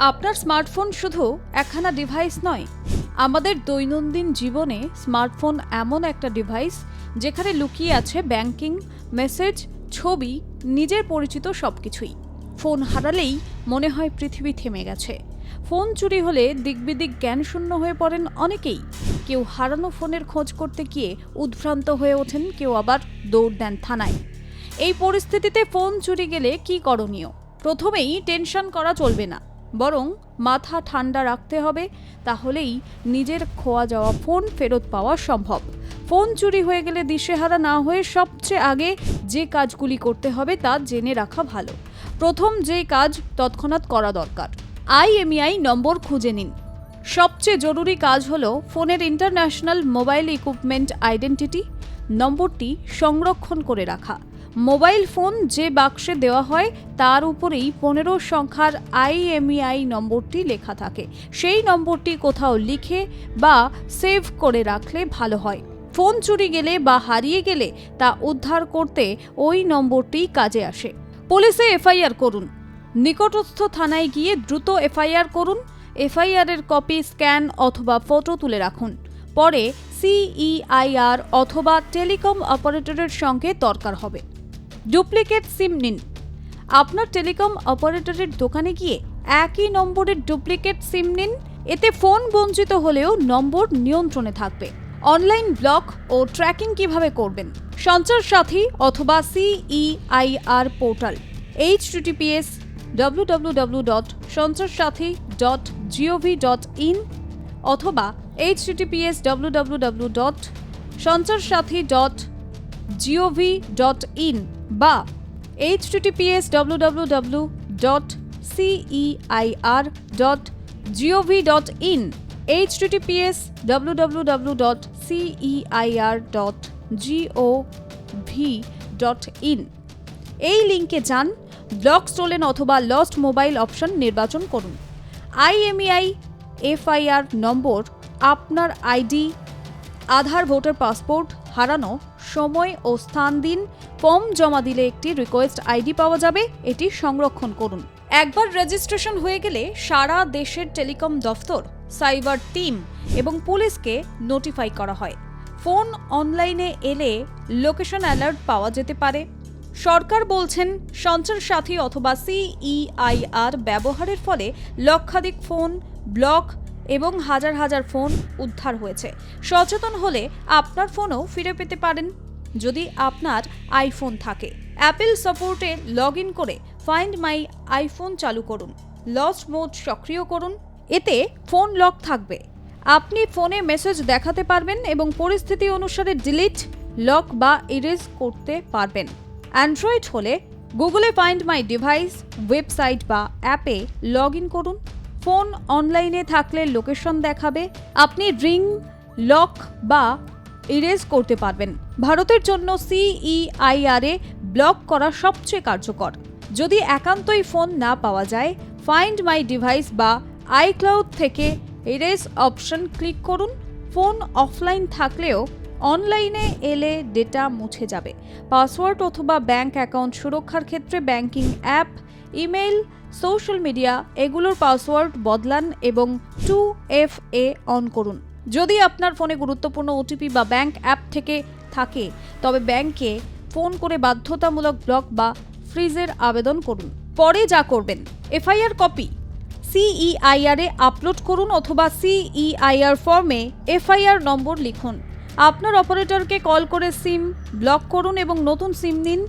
আপনার স্মার্টফোন শুধু একখানা ডিভাইস নয়, আমাদের দৈনন্দিন জীবনে স্মার্টফোন এমন একটা ডিভাইস যেখানে লুকিয়ে আছে ব্যাংকিং মেসেজ ছবি, নিজের পরিচিত সব কিছুই ফোন হারালেই মনে হয় পৃথিবী থেমে গেছে। ফোন চুরি হলে দিকবিদিক জ্ঞানশূন্য হয়ে পড়েন অনেকেই। কেউ হারানো ফোনের খোঁজ করতে গিয়ে উদ্ভ্রান্ত হয়ে ওঠেন, কেউ আবার দৌড় দেন থানায়। এই পরিস্থিতিতে ফোন চুরি গেলে কি করণীয়? প্রথমেই টেনশন করা চলবে না। বরং মাথা ঠান্ডা রাখতে হবে, তাহলেই নিজের খোয়া যাওয়া ফোন ফেরত পাওয়া সম্ভব। ফোন চুরি হয়ে গেলে দিশেহারা না হয়ে সবচেয়ে আগে যে কাজগুলি করতে হবে তা জেনে রাখা ভালো। প্রথম যে কাজ তৎক্ষণাৎ করা দরকার। আইএমইআই নম্বর খুঁজে নিন। সবচেয়ে জরুরি কাজ হল ফোনের ইন্টারন্যাশনাল মোবাইল ইকুইপমেন্ট আইডেন্টিটি, নম্বরটি সংরক্ষণ করে রাখা। মোবাইল ফোন যে বাক্সে দেওয়া হয়, তার উপরেই পনেরো সংখ্যার আইএমইআই নম্বরটি লেখা থাকে। সেই নম্বরটি কোথাও লিখে বা সেভ করে রাখলে ভালো হয়। ফোন চুরি গেলে বা হারিয়ে গেলে তা উদ্ধার করতে ওই নম্বরটি কাজে আসে। পুলিশে এফআইআর করুন। নিকটস্থ থানায় গিয়ে দ্রুত এফআইআর করুন। এফআইআর এর কপি স্ক্যান অথবা ফটো তুলে রাখুন। পরে সিইআইআর অথবা টেলিকম অপারেটরের সঙ্গে দরকার হবে। ডুপ্লিকেট সিম নিন। আপনার টেলিকম অপারেটরের দোকানে গিয়ে একই নম্বরের ডুপ্লিকেট সিম নিন। এতে ফোন বঞ্চিত হলেও নম্বর নিয়ন্ত্রণে থাকবে। অনলাইন ব্লক ও ট্র্যাকিং কীভাবে করবেন? সঞ্চার সাথী অথবা CEIR portal H TTPS WWW dot Sanchar Saathi dot GOV dot in অথবা H TTPS WWW dot Sanchar Saathi dot GOV dot in বা H TTPS WWW dot CEIR dot GOV dot in H TTPS WWW dot CEIR dot GOV dot in এই লিঙ্কে যান block stolen অথবা lost mobile option নির্বাচন করুন। IMEI, FIR নম্বর, আপনার ID, আধার, voter passport হারানো, সময় ও স্থান দিন ফর্ম জমা দিলে একটি রিকোয়েস্ট আইডি পাওয়া যাবে, এটি সংরক্ষণ করুন। একবার রেজিস্ট্রেশন হয়ে গেলে সারা দেশের টেলিকম দফতর, সাইবার টিম এবং পুলিশকে নোটিফাই করা হয়। ফোন অনলাইনে এলে লোকেশন অ্যালার্ট পাওয়া যেতে পারে। সরকার বলছেন, সঞ্চার সাথী অথবা সিইআইআর ব্যবহারের ফলে লক্ষাধিক ফোন, ব্লক এবং হাজার হাজার ফোন উদ্ধার হয়েছে। সচেতন হলে আপনার ফোনও ফিরে পেতে পারেন। যদি আপনার আইফোন থাকে। অ্যাপেল সাপোর্টে লগ ইন করে ফাইন্ড মাই আইফোন চালু করুন। লস্ট মোড সক্রিয় করুন। এতে ফোন লক থাকবে। আপনি ফোনে মেসেজ দেখাতে পারবেন এবং পরিস্থিতি অনুসারে ডিলিট লক বা ইরেজ করতে পারবেন। অ্যান্ড্রয়েড হলে গুগলে ফাইন্ড মাই ডিভাইস ওয়েবসাইট বা অ্যাপে লগ ইন করুন। ফোন অনলাইনে থাকলে লোকেশন দেখাবে। আপনি রিং লক বা ইরেজ করতে পারবেন। ভারতের জন্য সিইআইআরে ব্লক করা সবচেয়ে কার্যকর। যদি একান্তই ফোন না পাওয়া যায় ফাইন্ড মাই ডিভাইস বা আইক্লাউড থেকে ইরেজ অপশন ক্লিক করুন। ফোন অফলাইন থাকলেও অনলাইনে এলে ডেটা মুছে যাবে। পাসওয়ার্ড অথবা ব্যাংক অ্যাকাউন্ট সুরক্ষার ক্ষেত্রে banking app email social media এগুলোর পাসওয়ার্ড বদলান এবং টু এফ এ অন করুন। যদি আপনার ফোনে গুরুত্বপূর্ণ ওটিপি বা ব্যাংক অ্যাপ থেকে থাকে, তবে ব্যাংকে ফোন করে বাধ্যতামূলক ব্লক বা ফ্রিজের আবেদন করুন। পরে যা করবেন, এফআইআর কপি সিইআইআর এ আপলোড করুন অথবা সিইআইআর ফর্মে এফআইআর নম্বর লিখুন। আপনার অপারেটরকে কল করে সিম ব্লক করুন এবং নতুন সিম নিন।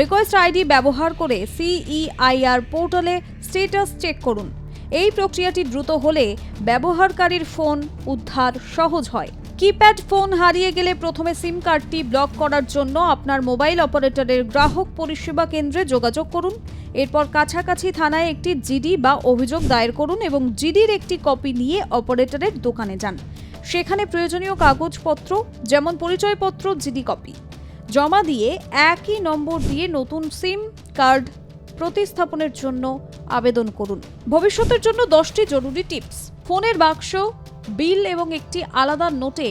রিকোয়েস্ট আইডি ব্যবহার করে সিইআইআর পোর্টালে স্টেটাস চেক করুন। এই প্রক্রিয়াটি দ্রুত হলে ব্যবহারকারীর ফোন উদ্ধার সহজ হয়। কিপ্যাড ফোন হারিয়ে গেলে প্রথমে সিম কার্ডটি ব্লক করার জন্য আপনার মোবাইল অপারেটরের গ্রাহক পরিষেবা কেন্দ্রে যোগাযোগ করুন। এরপর কাছাকাছি থানায় একটি জিডি বা অভিযোগ দায়ের করুন এবং জিডির একটি কপি নিয়ে অপারেটরের দোকানে যান। সেখানে প্রয়োজনীয় কাগজপত্র, যেমন পরিচয়পত্র, জিডি কপি। জমা দিয়ে একই নম্বর দিয়ে নতুন সিম কার্ড প্রতিস্থাপনের জন্য আবেদন করুন। ভবিষ্যতের জন্য দশটি জরুরি টিপস। ফোনের বাক্স, বিল এবং একটি আলাদা নোটে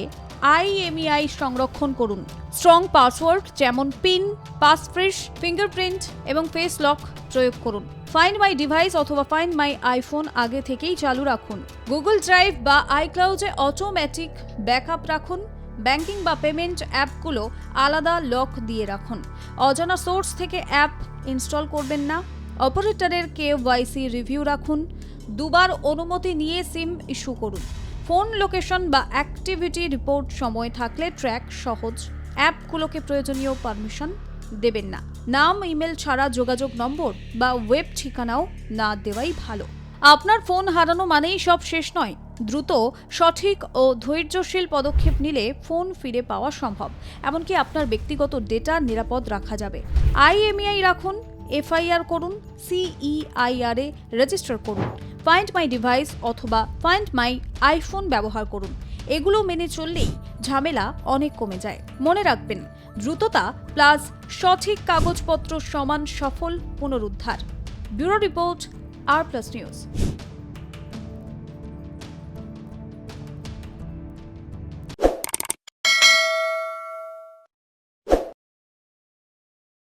আইএমইআই সংরক্ষণ করুন। স্ট্রং পাসওয়ার্ড যেমন পিন, পাসফ্রেশ, ফিঙ্গারপ্রিন্ট এবং ফেস লক প্রয়োগ করুন। ফাইন্ড মাই ডিভাইস অথবা ফাইন্ড মাই আইফোন আগে থেকেই চালু রাখুন। গুগল ড্রাইভ বা আইক্লাউডে অটোমেটিক ব্যাকআপ রাখুন। ব্যাংকিং বা পেমেন্ট অ্যাপগুলো আলাদা লক দিয়ে রাখুন। অজানা সোর্স থেকে অ্যাপ ইনস্টল করবেন না। অপারেটরের কে ওয়াইসি রিভিউ রাখুন। দুবার অনুমতি নিয়ে সিম ইস্যু করুন। ফোন লোকেশন বা অ্যাক্টিভিটি রিপোর্ট সময় থাকলে ট্র্যাক সহজ। অ্যাপগুলোকে প্রয়োজনীয় পারমিশন দেবেন না। নাম, ইমেল ছাড়া যোগাযোগ নম্বর বা ওয়েব ঠিকানাও না দেওয়াই ভালো। আপনার ফোন হারানো মানেই সব শেষ নয়। দ্রুত, সঠিক ও ধৈর্যশীল পদক্ষেপ নিলে ফোন ফিরে পাওয়া সম্ভব। এমনকি আপনার ব্যক্তিগত ডেটা নিরাপদ রাখা যাবে। আইএমইআই রাখুন, এফআইআর করুন, সিইআইআর রেজিস্টার করুন। ফাইন্ড মাই ডিভাইস অথবা ফাইন্ড মাই আইফোন ব্যবহার করুন। এগুলো মেনে চললেই ঝামেলা অনেক কমে যায়। মনে রাখবেন, দ্রুততা প্লাস সঠিক কাগজপত্র সমান সফল পুনরুদ্ধার। ব্যুরো রিপোর্ট আর প্লাস নিউজ।